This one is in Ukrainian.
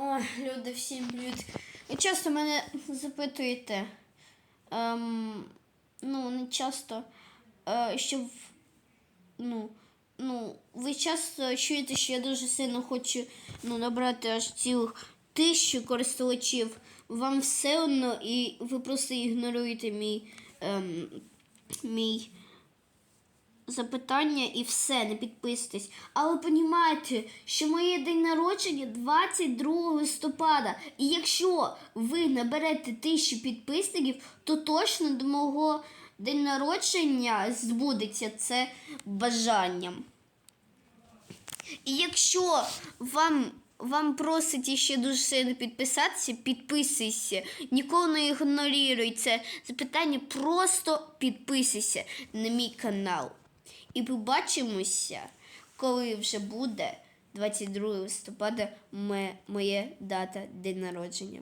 Ой, люди, всім привіт. Ви часто мене запитуєте. Ем, ну, не часто, е, що ну, ну, ви часто чуєте, що я дуже сильно хочу ну, набрати аж цілих тисячу користувачів. Вам все одно, і ви просто ігноруєте мій, ем, мій запитання і все, не підписуйтесь. Але понімайте, що моє день народження 22 листопада. І якщо ви наберете тисячу підписників, то точно до мого день народження збудеться це бажанням. І якщо вам, вам просить ще дуже сильно підписатися, підписуйся. Ніколи не ігноруй це запитання, просто підписуйся на мій канал. І побачимося, коли вже буде 22 листопада моя дата день народження.